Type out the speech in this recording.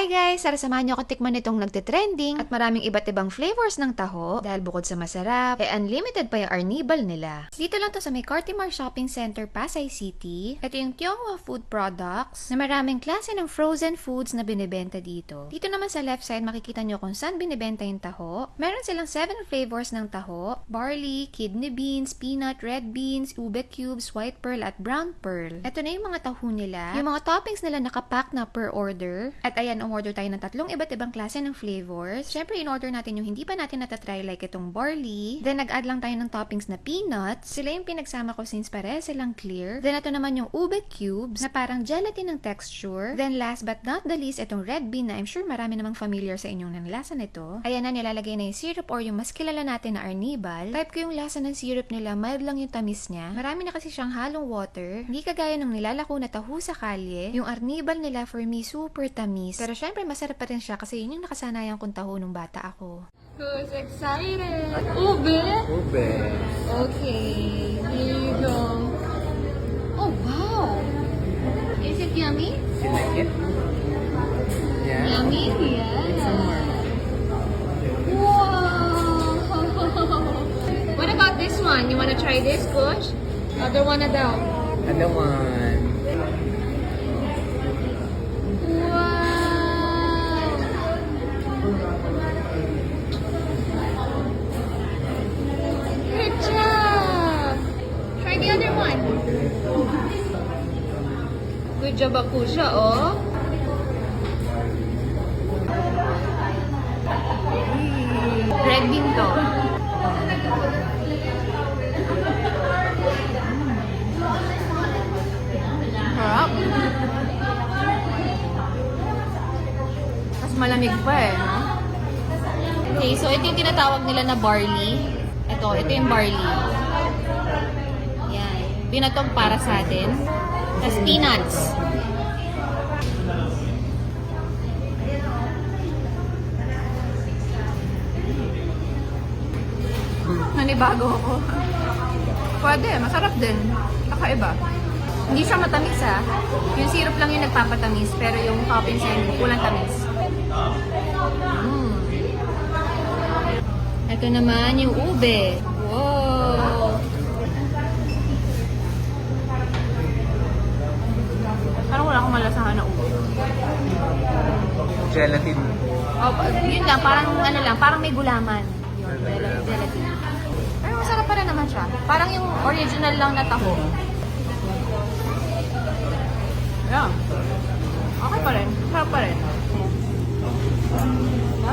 Hi guys! Tara samahan niyo ako tikman itong nagte-trending at maraming iba't ibang flavors ng taho dahil bukod sa masarap, eh unlimited pa yung arnibal nila. Dito lang to sa may Cartimar Shopping Center, Pasay City. Ito yung Tionghoa Food Products na maraming klase ng frozen foods na binibenta dito. Dito naman sa left side makikita niyo kung saan binibenta yung taho. Meron silang 7 flavors ng taho. Barley, kidney beans, peanut, red beans, ube cubes, white pearl at brown pearl. Ito na yung mga taho nila. Yung mga toppings nila nakapack na per order. At ayan, umorder tayo ng tatlong iba't ibang klase ng flavors. Siyempre, in-order natin yung hindi pa natin natatry like itong barley. Then, nag-add lang tayo ng toppings na peanuts. Sila yung pinagsama ko since pare silang clear. Then, ito naman yung ube cubes na parang gelatin ng texture. Then, last but not the least, itong red bean na I'm sure marami namang familiar sa inyong ng lasa nito. Ayan na, nilalagay na yung syrup or yung mas kilala natin na arnibal. Type ko yung lasa ng syrup nila, mild lang yung tamis niya. Marami na kasi siyang halong water. Hindi kagaya ng nilalako na tahu sa kalye. Yung arnibal nila for me super tamis. Pero syempre masarap pa rin siya kasi yun yung nakasanayan kong taho nung bata ako. Who's excited? Ube? Ube. Okay, here you go. Oh, wow. Is it yummy? You like it? Yeah. Yummy? Yeah. Wow. What about this one? You want to try this, Kush? Other one na daw. Another one. Ako siya, oh. Red bean to. Harap. Mas malamig pa eh? Okay, so ito yung tinatawag nila na barley. Ito, ito yung barley. Binatog para sa atin. Tapos peanuts. Nanibago ako. Pwede, masarap din. Kakaiba. Hindi siya matamis ha. Yung syrup lang yung nagpapatamis, pero yung toppings ay kulang tamis. Mm. Ito naman yung ube. Wow! Parang wala akong malasahan na ube. Gelatin. Oh, yun lang, parang ano lang, parang may gulaman. Yun, gel- gelatin. Pero masarap pa rin naman siya. Parang yung original lang na taho. Yeah. Okay pa rin. Masarap pa rin. I